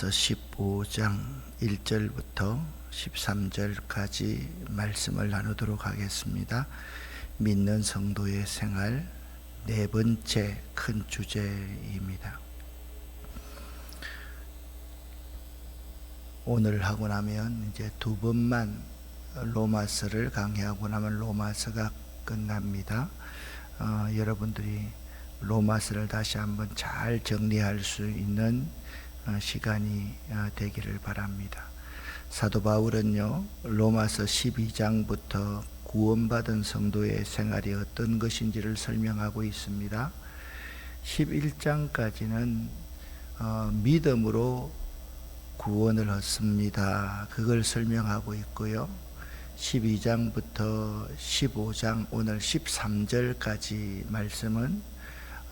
로마서 15장 1절부터 13절까지 말씀을 나누도록 하겠습니다. 믿는 성도의 생활 네 번째 큰 주제입니다. 오늘 하고 나면 이제 두 번만 로마서를 강의하고 나면 로마서가 끝납니다. 어, 여러분들이 로마서를 다시 한번 잘 정리할 수 있는 어, 시간이 어, 되기를 바랍니다. 사도 바울은요, 로마서 12장부터 구원받은 성도의 생활이 어떤 것인지를 설명하고 있습니다. 11장까지는 어, 믿음으로 구원을 얻습니다. 그걸 설명하고 있고요. 12장부터 15장 오늘 13절까지 말씀은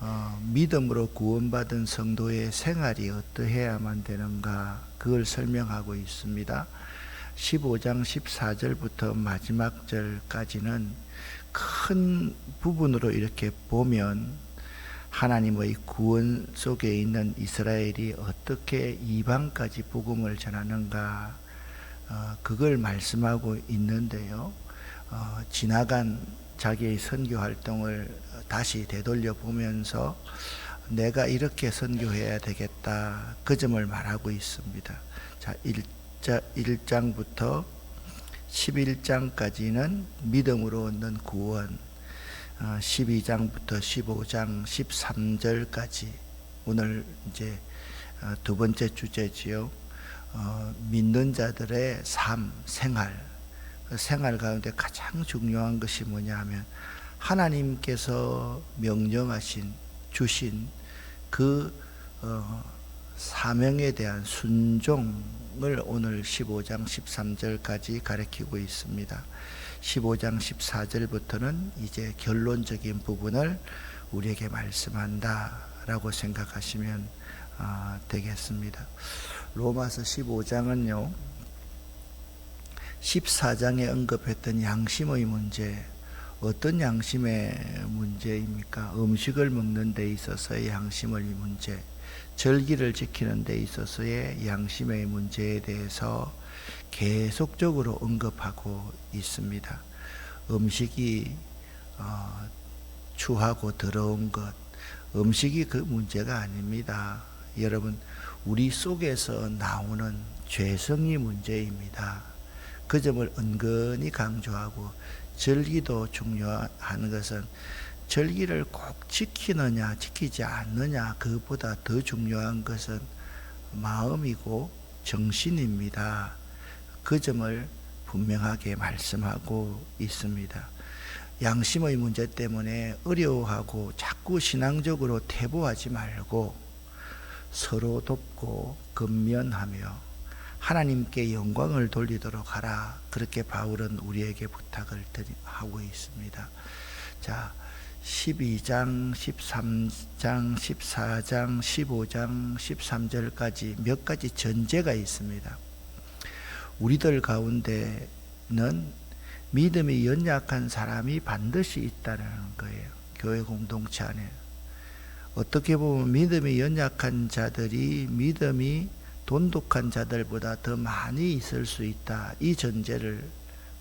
어, 믿음으로 구원받은 성도의 생활이 어떠해야만 되는가 그걸 설명하고 있습니다. 15장 14절부터 마지막 절까지는 큰 부분으로 이렇게 보면 하나님의 구원 속에 있는 이스라엘이 어떻게 이방까지 복음을 전하는가 어, 그걸 말씀하고 있는데요. 어, 지나간 자기의 선교 활동을 다시 되돌려 보면서 내가 이렇게 선교해야 되겠다 그 점을 말하고 있습니다. 자, 1자, 1장부터 11장까지는 믿음으로 얻는 구원, 12장부터 어, 15장 13절까지 오늘 이제 어, 두 번째 주제지요. 어, 믿는 자들의 삶, 생활, 그 생활 가운데 가장 중요한 것이 뭐냐면 하나님께서 명령하신 주신 그 어, 사명에 대한 순종을 오늘 15장 13절까지 가르치고 있습니다. 15장 14절부터는 이제 결론적인 부분을 우리에게 말씀한다라고 생각하시면 어, 되겠습니다. 로마서 15장은요. 14장에 언급했던 양심의 문제, 어떤 양심의 문제입니까? 음식을 먹는 데 있어서의 양심의 문제, 절기를 지키는 데 있어서의 양심의 문제에 대해서 계속적으로 언급하고 있습니다. 음식이 어, 추하고 더러운 것, 음식이 그 문제가 아닙니다. 여러분, 우리 속에서 나오는 죄성이 문제입니다. 그 점을 은근히 강조하고 절기도 중요한 것은 절기를 꼭 지키느냐 지키지 않느냐 그보다 더 중요한 것은 마음이고 정신입니다. 그 점을 분명하게 말씀하고 있습니다. 양심의 문제 때문에 어려워하고 자꾸 신앙적으로 퇴보하지 말고 서로 돕고 근면하며 하나님께 영광을 돌리도록 하라. 그렇게 바울은 우리에게 부탁을 하고 있습니다. 자, 12장, 13장, 14장, 15장, 13절까지 몇 가지 전제가 있습니다. 우리들 가운데는 믿음이 연약한 사람이 반드시 있다는 거예요. 교회 공동체 안에. 어떻게 보면 믿음이 연약한 자들이 믿음이 돈독한 자들보다 더 많이 있을 수 있다. 이 전제를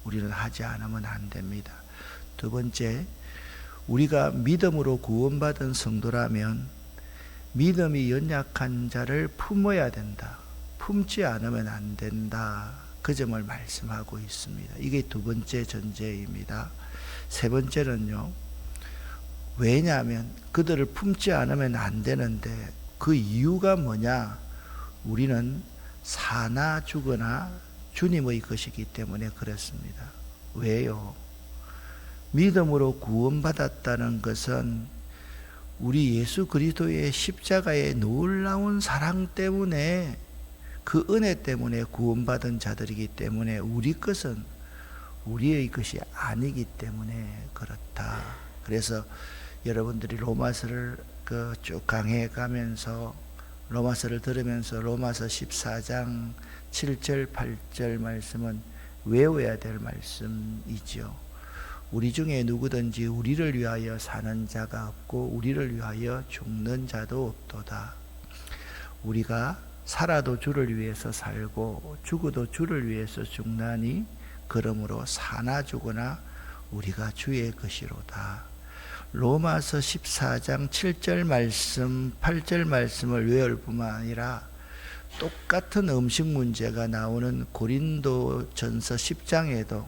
우리는 하지 않으면 안 됩니다. 두 번째, 우리가 믿음으로 구원받은 성도라면 믿음이 연약한 자를 품어야 된다. 품지 않으면 안 된다. 그 점을 말씀하고 있습니다. 이게 두 번째 전제입니다. 세 번째는요. 왜냐하면 그들을 품지 않으면 안 되는데 그 이유가 뭐냐? 우리는 사나 죽거나 주님의 것이기 때문에 그렇습니다. 왜요? 믿음으로 구원받았다는 것은 우리 예수 그리스도의 십자가의 놀라운 사랑 때문에 그 은혜 때문에 구원받은 자들이기 때문에 우리 것은 우리의 것이 아니기 때문에 그렇다. 그래서 여러분들이 로마서를 그 쭉 강해 가면서 로마서를 들으면서 로마서 14장 7절 8절 말씀은 외워야 될 말씀이죠. 우리 중에 누구든지 우리를 위하여 사는 자가 없고 우리를 위하여 죽는 자도 없도다. 우리가 살아도 주를 위해서 살고 죽어도 주를 위해서 죽나니 그러므로 사나 죽으나 우리가 주의 것이로다. 로마서 14장 7절 말씀, 8절 말씀을 외울 뿐만 아니라 똑같은 음식 문제가 나오는 고린도 전서 10장에도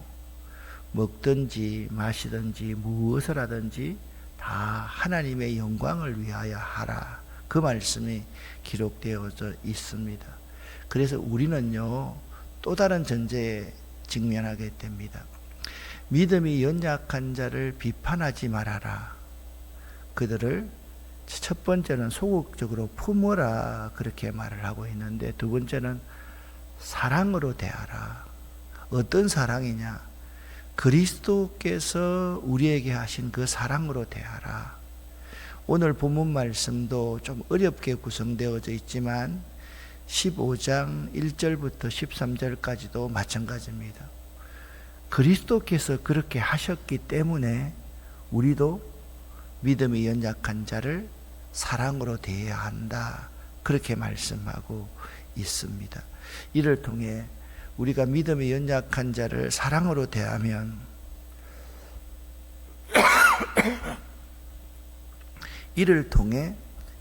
먹든지 마시든지 무엇을 하든지 다 하나님의 영광을 위하여 하라. 그 말씀이 기록되어져 있습니다. 그래서 우리는요, 또 다른 전제에 직면하게 됩니다. 믿음이 연약한 자를 비판하지 말아라. 그들을 첫 번째는 소극적으로 품어라. 그렇게 말을 하고 있는데 두 번째는 사랑으로 대하라. 어떤 사랑이냐? 그리스도께서 우리에게 하신 그 사랑으로 대하라. 오늘 본문 말씀도 좀 어렵게 구성되어져 있지만 15장 1절부터 13절까지도 마찬가지입니다. 그리스도께서 그렇게 하셨기 때문에 우리도 믿음이 연약한 자를 사랑으로 대해야 한다. 그렇게 말씀하고 있습니다. 이를 통해 우리가 믿음이 연약한 자를 사랑으로 대하면 이를 통해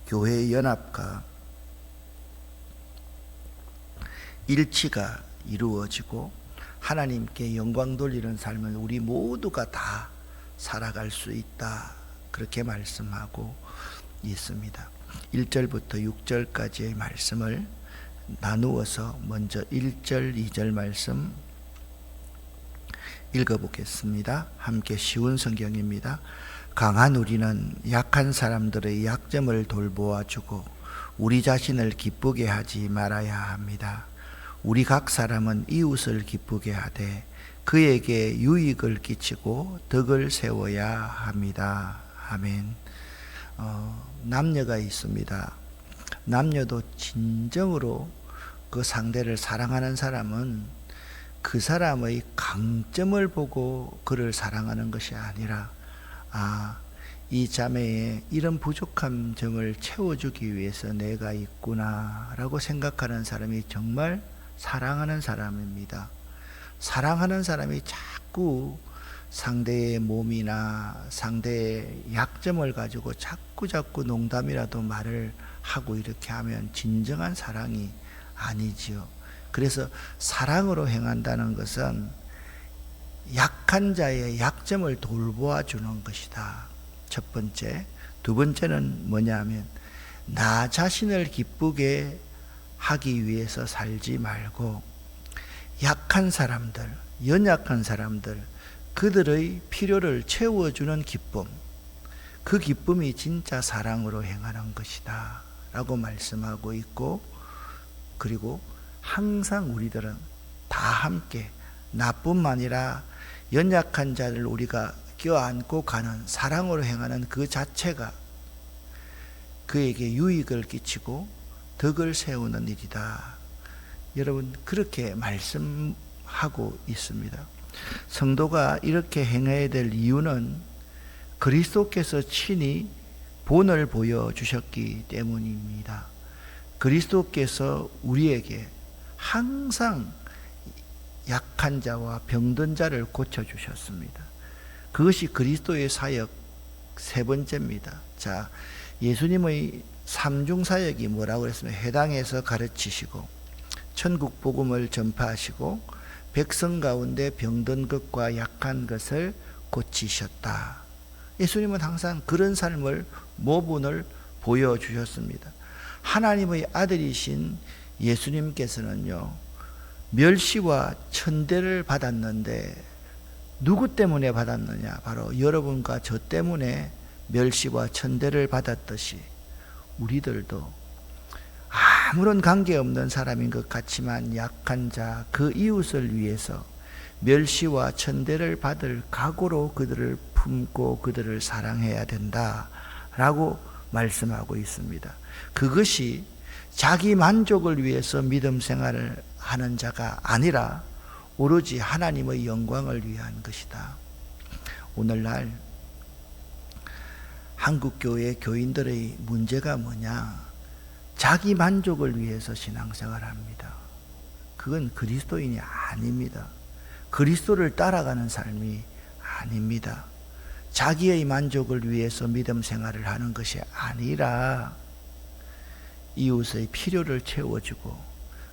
교회의 연합과 일치가 이루어지고 하나님께 영광 돌리는 삶을 우리 모두가 다 살아갈 수 있다. 그렇게 말씀하고 있습니다. 1절부터 6절까지의 말씀을 나누어서 먼저 1절, 2절 말씀 읽어보겠습니다. 함께 쉬운 성경입니다. 강한 우리는 약한 사람들의 약점을 돌보아 주고 우리 자신을 기쁘게 하지 말아야 합니다. 우리 각 사람은 이웃을 기쁘게 하되 그에게 유익을 끼치고 덕을 세워야 합니다. 아멘. 어, 남녀가 있습니다. 남녀도 진정으로 그 상대를 사랑하는 사람은 그 사람의 강점을 보고 그를 사랑하는 것이 아니라 아, 이 자매의 이런 부족한 점을 채워주기 위해서 내가 있구나라고 생각하는 사람이 정말 사랑하는 사람입니다. 사랑하는 사람이 자꾸 상대의 몸이나 상대의 약점을 가지고 자꾸 자꾸 농담이라도 말을 하고 이렇게 하면 진정한 사랑이 아니지요. 그래서 사랑으로 행한다는 것은 약한 자의 약점을 돌보아 주는 것이다. 첫 번째. 두 번째는 뭐냐 하면 나 자신을 기쁘게 하기 위해서 살지 말고 약한 사람들, 연약한 사람들, 그들의 필요를 채워주는 기쁨, 그 기쁨이 진짜 사랑으로 행하는 것이다. 라고 말씀하고 있고, 그리고 항상 우리들은 다 함께 나뿐만 아니라 연약한 자를 우리가 껴안고 가는 사랑으로 행하는 그 자체가 그에게 유익을 끼치고 덕을 세우는 일이다. 여러분, 그렇게 말씀하고 있습니다. 성도가 이렇게 행해야 될 이유는 그리스도께서 친히 본을 보여 주셨기 때문입니다. 그리스도께서 우리에게 항상 약한 자와 병든 자를 고쳐 주셨습니다. 그것이 그리스도의 사역 세 번째입니다. 자, 예수님의 삼중 사역이 뭐라고 그랬으면 해당해서 가르치시고 천국 복음을 전파하시고 백성 가운데 병든 것과 약한 것을 고치셨다. 예수님은 항상 그런 삶을 모분을 보여주셨습니다. 하나님의 아들이신 예수님께서는요, 멸시와 천대를 받았는데, 누구 때문에 받았느냐? 바로 여러분과 저 때문에 멸시와 천대를 받았듯이, 우리들도 아무런 관계없는 사람인 것 같지만 약한 자, 그 이웃을 위해서 멸시와 천대를 받을 각오로 그들을 품고 그들을 사랑해야 된다. 라고 말씀하고 있습니다. 그것이 자기 만족을 위해서 믿음 생활을 하는 자가 아니라 오로지 하나님의 영광을 위한 것이다. 오늘날 한국교회 교인들의 문제가 뭐냐? 자기 만족을 위해서 신앙생활 합니다. 그건 그리스도인이 아닙니다. 그리스도를 따라가는 삶이 아닙니다. 자기의 만족을 위해서 믿음 생활을 하는 것이 아니라 이웃의 필요를 채워주고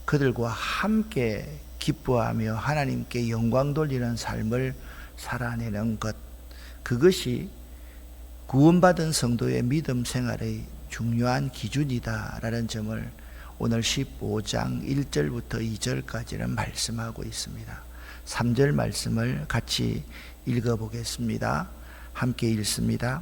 그들과 함께 기뻐하며 하나님께 영광 돌리는 삶을 살아내는 것 그것이 구원받은 성도의 믿음 생활의 중요한 기준이다라는 점을 오늘 15장 1절부터 2절까지는 말씀하고 있습니다. 3절 말씀을 같이 읽어보겠습니다. 함께 읽습니다.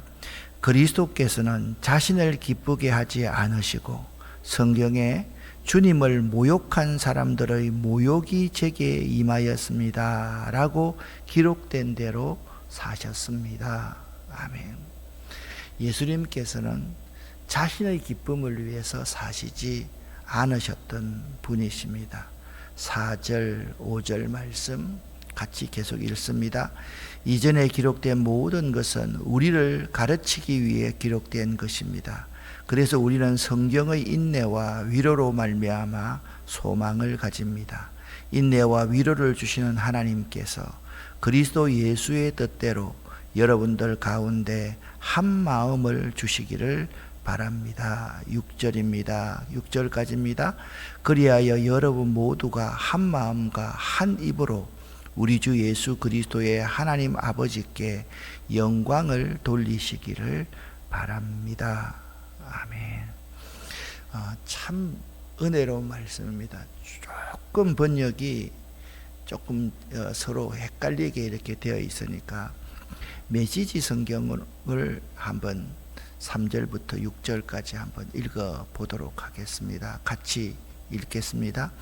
그리스도께서는 자신을 기쁘게 하지 않으시고 성경에 주님을 모욕한 사람들의 모욕이 제게 임하였습니다. 라고 기록된 대로 사셨습니다. 아멘. 예수님께서는 자신의 기쁨을 위해서 사시지 않으셨던 분이십니다. 4절, 5절 말씀 같이 계속 읽습니다. 이전에 기록된 모든 것은 우리를 가르치기 위해 기록된 것입니다. 그래서 우리는 성경의 인내와 위로로 말미암아 소망을 가집니다. 인내와 위로를 주시는 하나님께서 그리스도 예수의 뜻대로 여러분들 가운데 한 마음을 주시기를 바랍니다. 6절입니다. 6절까지입니다. 그리하여 여러분 모두가 한 마음과 한 입으로 우리 주 예수 그리스도의 하나님 아버지께 영광을 돌리시기를 바랍니다. 아멘. 어, 참 은혜로운 말씀입니다. 조금 번역이 조금 어, 서로 헷갈리게 이렇게 되어 있으니까 메시지 성경을 한번 3절부터 6절까지 한번 읽어 보도록 하겠습니다. 같이 읽겠습니다.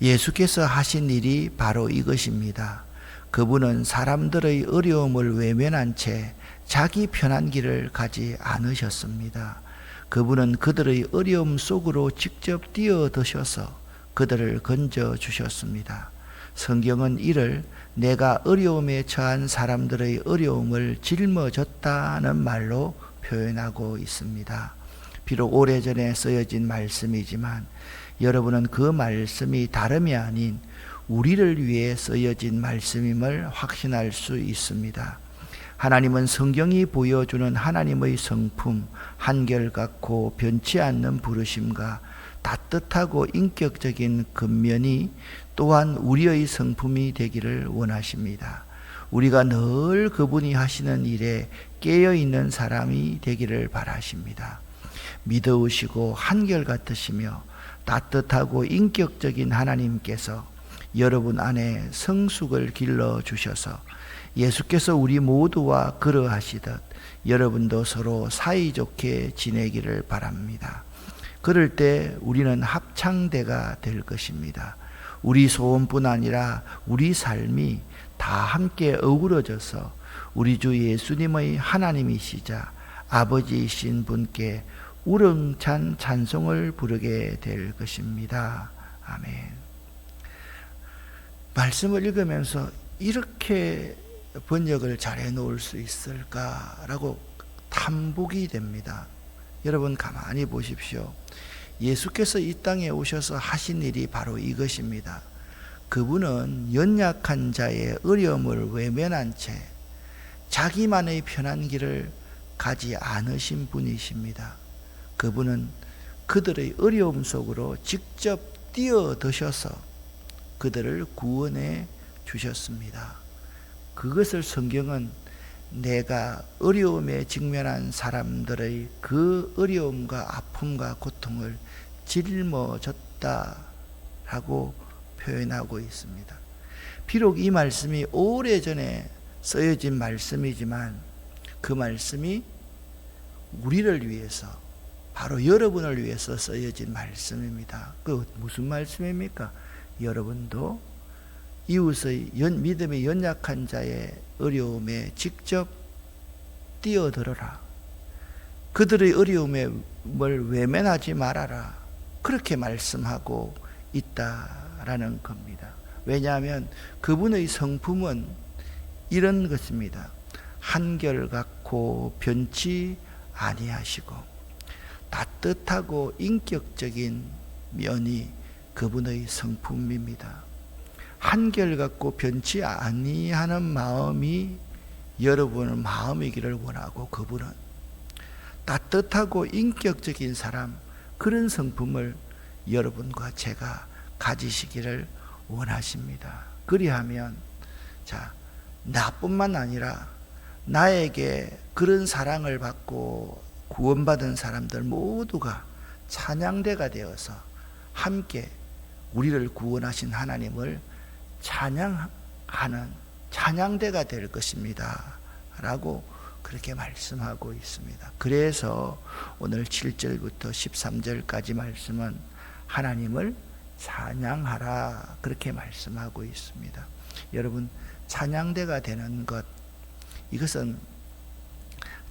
예수께서 하신 일이 바로 이것입니다. 그분은 사람들의 어려움을 외면한 채 자기 편한 길을 가지 않으셨습니다. 그분은 그들의 어려움 속으로 직접 뛰어드셔서 그들을 건져 주셨습니다. 성경은 이를 내가 어려움에 처한 사람들의 어려움을 짊어졌다는 말로 표현하고 있습니다. 비록 오래전에 쓰여진 말씀이지만 여러분은 그 말씀이 다름이 아닌 우리를 위해 쓰여진 말씀임을 확신할 수 있습니다. 하나님은 성경이 보여주는 하나님의 성품, 한결같고 변치 않는 부르심과 따뜻하고 인격적인 근면이 또한 우리의 성품이 되기를 원하십니다. 우리가 늘 그분이 하시는 일에 깨어 있는 사람이 되기를 바라십니다. 믿으시고 한결같으시며 따뜻하고 인격적인 하나님께서 여러분 안에 성숙을 길러 주셔서 예수께서 우리 모두와 그러하시듯 여러분도 서로 사이좋게 지내기를 바랍니다. 그럴 때 우리는 합창대가 될 것입니다. 우리 소원뿐 아니라 우리 삶이 다 함께 어우러져서 우리 주 예수님의 하나님이시자 아버지이신 분께 우렁찬 찬송을 부르게 될 것입니다. 아멘. 말씀을 읽으면서 이렇게 번역을 잘 해 놓을 수 있을까라고 탐복이 됩니다. 여러분 가만히 보십시오. 예수께서 이 땅에 오셔서 하신 일이 바로 이것입니다. 그분은 연약한 자의 어려움을 외면한 채 자기만의 편한 길을 가지 않으신 분이십니다. 그분은 그들의 어려움 속으로 직접 뛰어드셔서 그들을 구원해 주셨습니다. 그것을 성경은 내가 어려움에 직면한 사람들의 그 어려움과 아픔과 고통을 짊어졌다라고 표현하고 있습니다. 비록 이 말씀이 오래전에 쓰여진 말씀이지만 그 말씀이 우리를 위해서 바로 여러분을 위해서 쓰여진 말씀입니다. 그 무슨 말씀입니까? 여러분도 이웃의 연, 믿음의 연약한 자의 어려움에 직접 뛰어들어라. 그들의 어려움을 외면하지 말아라. 그렇게 말씀하고 있다라는 겁니다. 왜냐하면 그분의 성품은 이런 것입니다. 한결같고 변치 아니하시고 따뜻하고 인격적인 면이 그분의 성품입니다. 한결같고 변치 아니하는 마음이 여러분의 마음이기를 원하고 그분은 따뜻하고 인격적인 사람 그런 성품을 여러분과 제가 가지시기를 원하십니다. 그리하면 자 나뿐만 아니라 나에게 그런 사랑을 받고 구원받은 사람들 모두가 찬양대가 되어서 함께 우리를 구원하신 하나님을 찬양하는 찬양대가 될 것입니다. 라고 그렇게 말씀하고 있습니다. 그래서 오늘 7절부터 13절까지 말씀은 하나님을 찬양하라 그렇게 말씀하고 있습니다. 여러분 찬양대가 되는 것 이것은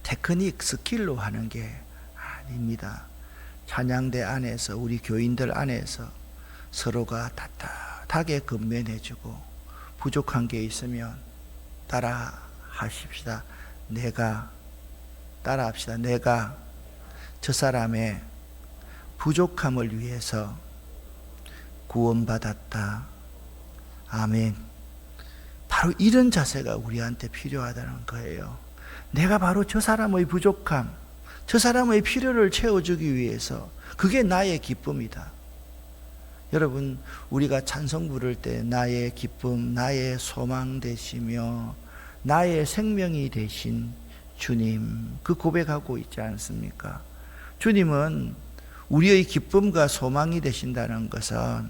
테크닉 스킬로 하는 게 아닙니다. 찬양대 안에서 우리 교인들 안에서 서로가 따뜻하게 건면해주고 부족한 게 있으면 따라 하십시다. 내가 따라 합시다. 내가 저 사람의 부족함을 위해서 구원받았다. 아멘. 바로 이런 자세가 우리한테 필요하다는 거예요. 내가 바로 저 사람의 부족함, 저 사람의 필요를 채워주기 위해서 그게 나의 기쁨이다. 여러분, 우리가 찬송 부를 때 나의 기쁨, 나의 소망 되시며 나의 생명이 되신 주님, 그 고백하고 있지 않습니까? 주님은 우리의 기쁨과 소망이 되신다는 것은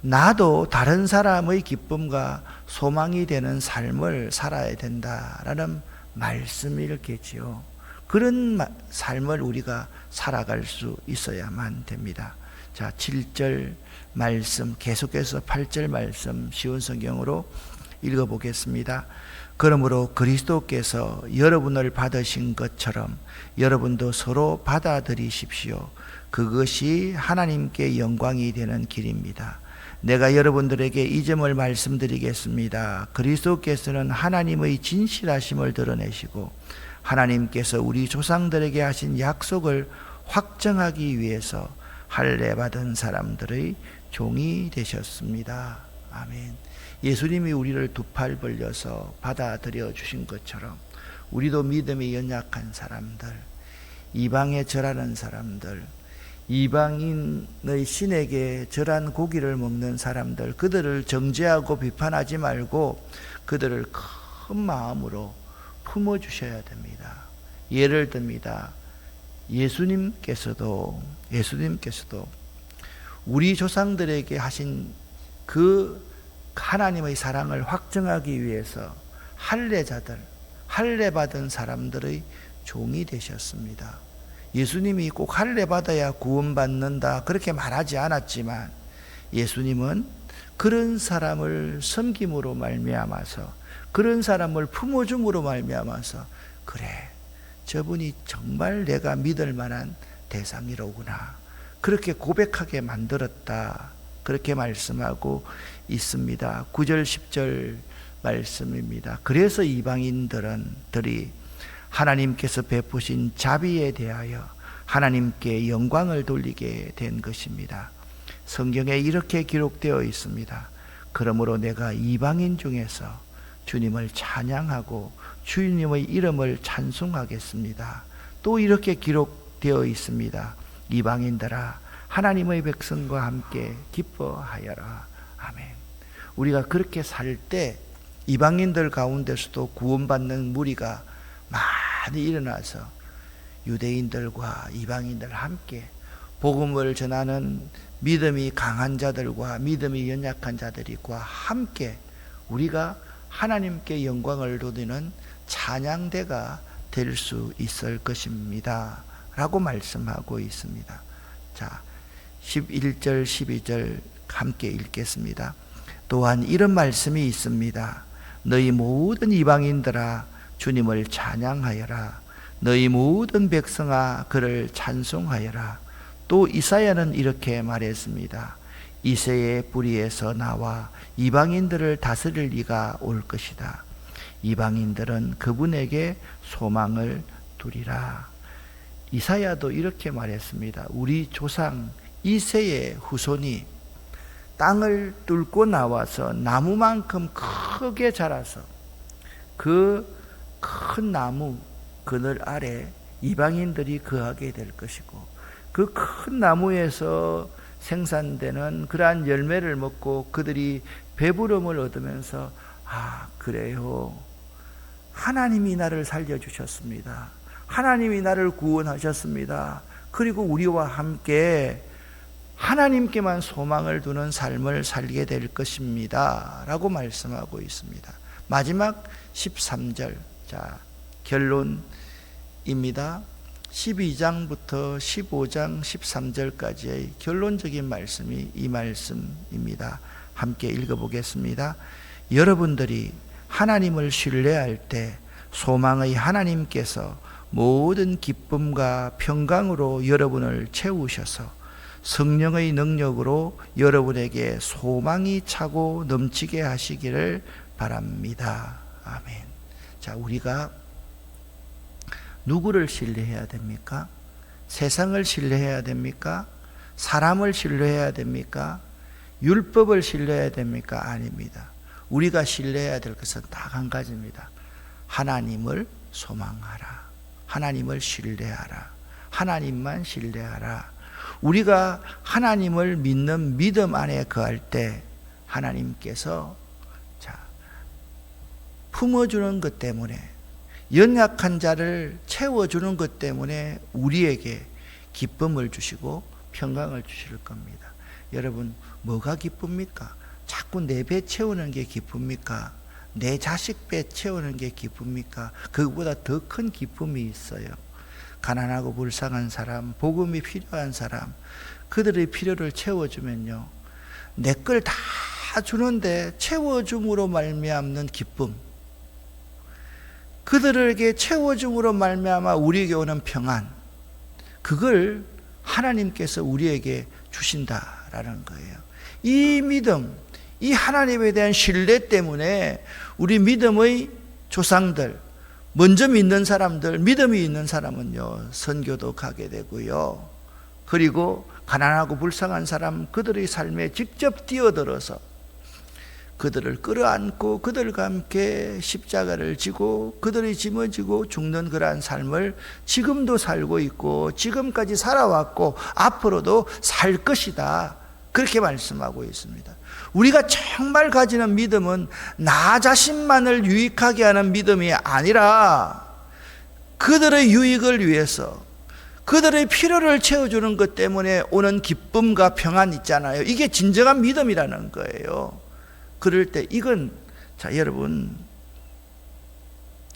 나도 다른 사람의 기쁨과 소망이 되는 삶을 살아야 된다라는 말씀이겠지요. 그런 삶을 우리가 살아갈 수 있어야만 됩니다. 자, 7절 말씀 계속해서 8절 말씀 쉬운 성경으로 읽어 보겠습니다. 그러므로 그리스도께서 여러분을 받으신 것처럼 여러분도 서로 받아들이십시오. 그것이 하나님께 영광이 되는 길입니다. 내가 여러분들에게 이 점을 말씀드리겠습니다. 그리스도께서는 하나님의 진실하심을 드러내시고 하나님께서 우리 조상들에게 하신 약속을 확정하기 위해서 할례 받은 사람들의 종이 되셨습니다. 아멘. 예수님이 우리를 두 팔 벌려서 받아들여 주신 것처럼 우리도 믿음이 연약한 사람들, 이방에 절하는 사람들, 이방인의 신에게 절한 고기를 먹는 사람들, 그들을 정죄하고 비판하지 말고 그들을 큰 마음으로 품어 주셔야 됩니다. 예를 듭니다. 예수님께서도 예수님께서도 우리 조상들에게 하신 그 하나님의 사랑을 확증하기 위해서 할례자들, 할례 받은 사람들의 종이 되셨습니다. 예수님이 꼭 할례 받아야 구원받는다 그렇게 말하지 않았지만 예수님은 그런 사람을 섬김으로 말미암아서 그런 사람을 품어줌으로 말미암아서 그래 저분이 정말 내가 믿을 만한 대상이로구나 그렇게 고백하게 만들었다 그렇게 말씀하고 있습니다. 9절 10절 말씀입니다. 그래서 이방인들은 들이 하나님께서 베푸신 자비에 대하여 하나님께 영광을 돌리게 된 것입니다. 성경에 이렇게 기록되어 있습니다. 그러므로 내가 이방인 중에서 주님을 찬양하고 주님의 이름을 찬송하겠습니다. 또 이렇게 기록되어 있습니다. 이방인들아 하나님의 백성과 함께 기뻐하여라. 아멘. 우리가 그렇게 살 때 이방인들 가운데서도 구원받는 무리가 많이 일어나서 유대인들과 이방인들 함께 복음을 전하는 믿음이 강한 자들과 믿음이 연약한 자들과 함께 우리가 하나님께 영광을 돌리는 찬양대가 될 수 있을 것입니다. 라고 말씀하고 있습니다. 자, 11절, 12절 함께 읽겠습니다. 또한 이런 말씀이 있습니다. 너희 모든 이방인들아 주님을 찬양하여라. 너희 모든 백성아 그를 찬송하여라. 또 이사야는 이렇게 말했습니다. 이세의 뿌리에서 나와 이방인들을 다스릴 이가 올 것이다. 이방인들은 그분에게 소망을 두리라. 이사야도 이렇게 말했습니다. 우리 조상 이세의 후손이 땅을 뚫고 나와서 나무만큼 크게 자라서 그 큰 나무 그늘 아래 이방인들이 거하게 될 것이고 그 큰 나무에서 생산되는 그러한 열매를 먹고 그들이 배부름을 얻으면서 아 그래요 하나님이 나를 살려주셨습니다. 하나님이 나를 구원하셨습니다. 그리고 우리와 함께 하나님께만 소망을 두는 삶을 살게 될 것입니다. 라고 말씀하고 있습니다. 마지막 13절. 자, 결론입니다. 12장부터 15장 13절까지의 결론적인 말씀이 이 말씀입니다. 함께 읽어보겠습니다. 여러분들이 하나님을 신뢰할 때 소망의 하나님께서 모든 기쁨과 평강으로 여러분을 채우셔서 성령의 능력으로 여러분에게 소망이 차고 넘치게 하시기를 바랍니다. 아멘. 자, 우리가 누구를 신뢰해야 됩니까? 세상을 신뢰해야 됩니까? 사람을 신뢰해야 됩니까? 율법을 신뢰해야 됩니까? 아닙니다. 우리가 신뢰해야 될 것은 딱 한 가지입니다. 하나님을 소망하라. 하나님을 신뢰하라. 하나님만 신뢰하라. 우리가 하나님을 믿는 믿음 안에 거할 때 하나님께서 자 품어주는 것 때문에 연약한 자를 채워주는 것 때문에 우리에게 기쁨을 주시고 평강을 주실 겁니다. 여러분 뭐가 기쁩니까? 자꾸 내 배 채우는 게 기쁩니까? 내 자식 배 채우는 게 기쁩니까? 그보다 더 큰 기쁨이 있어요. 가난하고 불쌍한 사람, 복음이 필요한 사람, 그들의 필요를 채워주면요, 내 걸 다 주는데 채워줌으로 말미암는 기쁨, 그들에게 채워줌으로 말미암아 우리에게 오는 평안, 그걸 하나님께서 우리에게 주신다라는 거예요. 이 믿음, 이 하나님에 대한 신뢰 때문에 우리 믿음의 조상들, 먼저 믿는 사람들, 믿음이 있는 사람은요, 선교도 가게 되고요. 그리고 가난하고 불쌍한 사람, 그들의 삶에 직접 뛰어들어서 그들을 끌어안고 그들과 함께 십자가를 지고 그들이 짊어지고 죽는 그러한 삶을 지금도 살고 있고 지금까지 살아왔고 앞으로도 살 것이다. 그렇게 말씀하고 있습니다. 우리가 정말 가지는 믿음은 나 자신만을 유익하게 하는 믿음이 아니라 그들의 유익을 위해서 그들의 필요를 채워주는 것 때문에 오는 기쁨과 평안 있잖아요. 이게 진정한 믿음이라는 거예요. 그럴 때 이건 자 여러분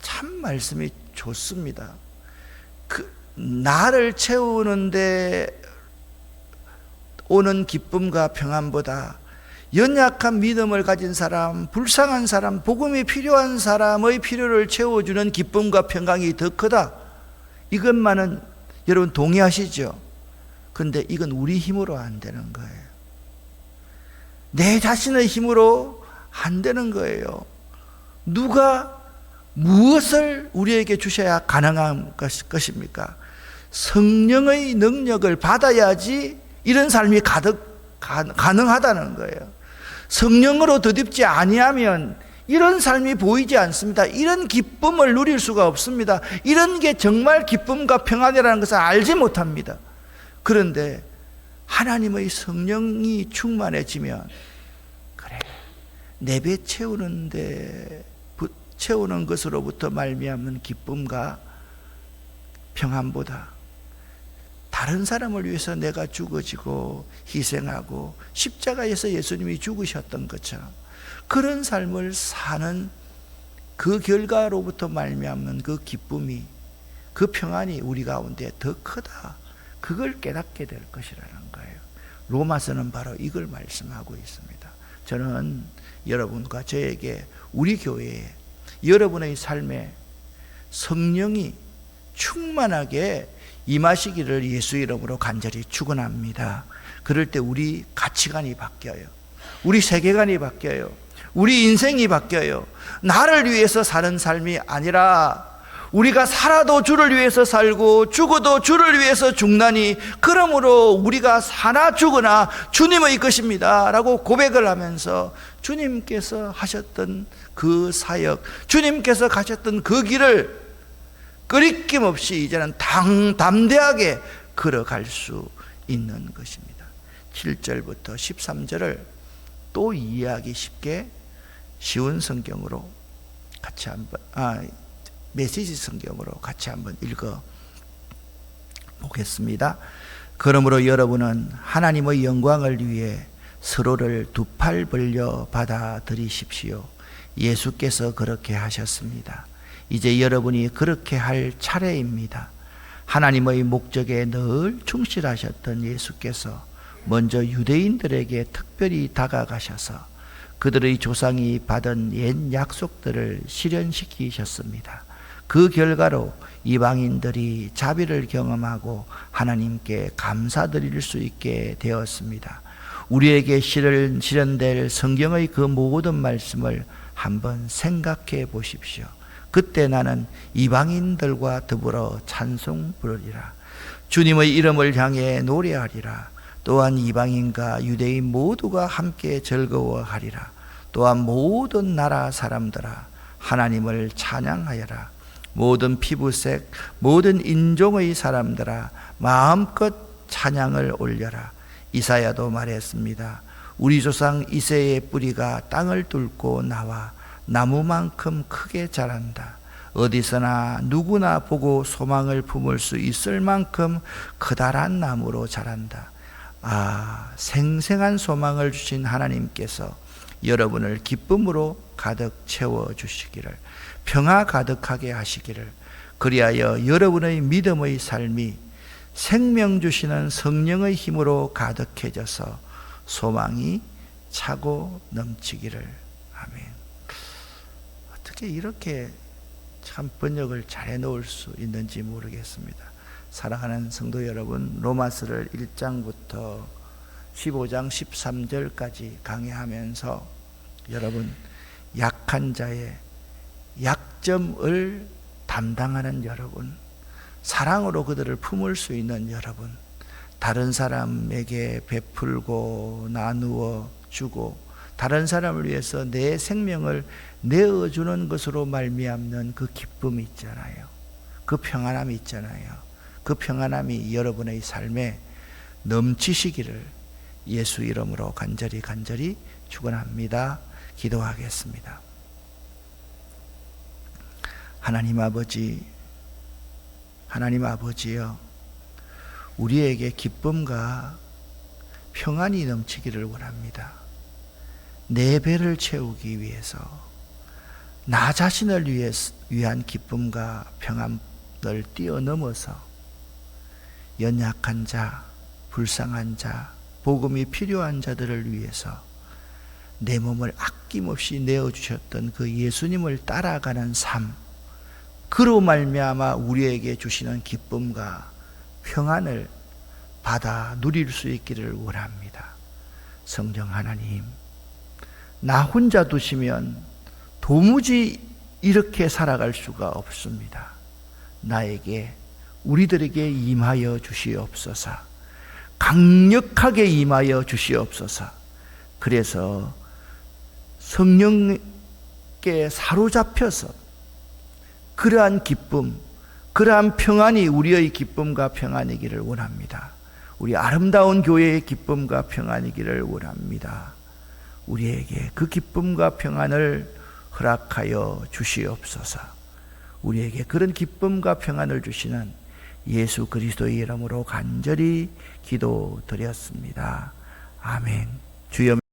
참 말씀이 좋습니다. 그 나를 채우는데 오는 기쁨과 평안보다 연약한 믿음을 가진 사람, 불쌍한 사람, 복음이 필요한 사람의 필요를 채워주는 기쁨과 평강이 더 크다. 이것만은 여러분 동의하시죠? 근데 이건 우리 힘으로 안 되는 거예요. 내 자신의 힘으로 안 되는 거예요. 누가 무엇을 우리에게 주셔야 가능한 것입니까? 성령의 능력을 받아야지 이런 삶이 가득 가능하다는 거예요. 성령으로 더딥지 아니하면 이런 삶이 보이지 않습니다. 이런 기쁨을 누릴 수가 없습니다. 이런 게 정말 기쁨과 평안이라는 것을 알지 못합니다. 그런데 하나님의 성령이 충만해지면 그래 내배 채우는데 채우는 것으로부터 말미암는 기쁨과 평안보다 다른 사람을 위해서 내가 죽어지고 희생하고 십자가에서 예수님이 죽으셨던 것처럼 그런 삶을 사는 그 결과로부터 말미암는 그 기쁨이 그 평안이 우리 가운데 더 크다. 그걸 깨닫게 될 것이라는 거예요. 로마서는 바로 이걸 말씀하고 있습니다. 저는 여러분과 저에게 우리 교회에 여러분의 삶에 성령이 충만하게 임하시기를 예수 이름으로 간절히 축원합니다. 그럴 때 우리 가치관이 바뀌어요. 우리 세계관이 바뀌어요. 우리 인생이 바뀌어요. 나를 위해서 사는 삶이 아니라 우리가 살아도 주를 위해서 살고 죽어도 주를 위해서 죽나니 그러므로 우리가 사나 죽으나 주님의 것입니다. 라고 고백을 하면서 주님께서 하셨던 그 사역, 주님께서 가셨던 그 길을 끄리낌 없이 이제는 당, 담대하게 걸어갈 수 있는 것입니다. 7절부터 13절을 또 이해하기 쉽게 쉬운 성경으로 같이 한번, 아, 메시지 성경으로 같이 한번 읽어 보겠습니다. 그러므로 여러분은 하나님의 영광을 위해 서로를 두 팔 벌려 받아들이십시오. 예수께서 그렇게 하셨습니다. 이제 여러분이 그렇게 할 차례입니다. 하나님의 목적에 늘 충실하셨던 예수께서 먼저 유대인들에게 특별히 다가가셔서 그들의 조상이 받은 옛 약속들을 실현시키셨습니다. 그 결과로 이방인들이 자비를 경험하고 하나님께 감사드릴 수 있게 되었습니다. 우리에게 실현, 실현될 성경의 그 모든 말씀을 한번 생각해 보십시오. 그때 나는 이방인들과 더불어 찬송 부르리라. 주님의 이름을 향해 노래하리라. 또한 이방인과 유대인 모두가 함께 즐거워하리라. 또한 모든 나라 사람들아 하나님을 찬양하여라. 모든 피부색, 모든 인종의 사람들아 마음껏 찬양을 올려라. 이사야도 말했습니다. 우리 조상 이세의 뿌리가 땅을 뚫고 나와 나무만큼 크게 자란다. 어디서나 누구나 보고 소망을 품을 수 있을 만큼 커다란 나무로 자란다. 아, 생생한 소망을 주신 하나님께서 여러분을 기쁨으로 가득 채워 주시기를, 평화 가득하게 하시기를, 그리하여 여러분의 믿음의 삶이 생명 주시는 성령의 힘으로 가득해져서 소망이 차고 넘치기를. 어떻게 이렇게 참 번역을 잘 해 놓을 수 있는지 모르겠습니다. 사랑하는 성도 여러분, 로마서를 1장부터 15장 13절까지 강의하면서 여러분 약한 자의 약점을 담당하는 여러분, 사랑으로 그들을 품을 수 있는 여러분, 다른 사람에게 베풀고 나누어 주고 다른 사람을 위해서 내 생명을 내어주는 것으로 말미암는 그 기쁨이 있잖아요. 그 평안함이 있잖아요. 그 평안함이 여러분의 삶에 넘치시기를 예수 이름으로 간절히 간절히 축원합니다. 기도하겠습니다. 하나님 아버지 하나님 아버지여 우리에게 기쁨과 평안이 넘치기를 원합니다. 내 배를 채우기 위해서 나 자신을 위해, 위한 기쁨과 평안을 뛰어넘어서 연약한 자, 불쌍한 자, 복음이 필요한 자들을 위해서 내 몸을 아낌없이 내어주셨던 그 예수님을 따라가는 삶, 그로 말미암아 우리에게 주시는 기쁨과 평안을 받아 누릴 수 있기를 원합니다. 성령 하나님, 나 혼자 두시면 도무지 이렇게 살아갈 수가 없습니다. 나에게 우리들에게 임하여 주시옵소서. 강력하게 임하여 주시옵소서. 그래서 성령께 사로잡혀서 그러한 기쁨, 그러한 평안이 우리의 기쁨과 평안이기를 원합니다. 우리 아름다운 교회의 기쁨과 평안이기를 원합니다. 우리에게 그 기쁨과 평안을 허락하여 주시옵소서. 우리에게 그런 기쁨과 평안을 주시는 예수 그리스도의 이름으로 간절히 기도드렸습니다. 아멘. 주여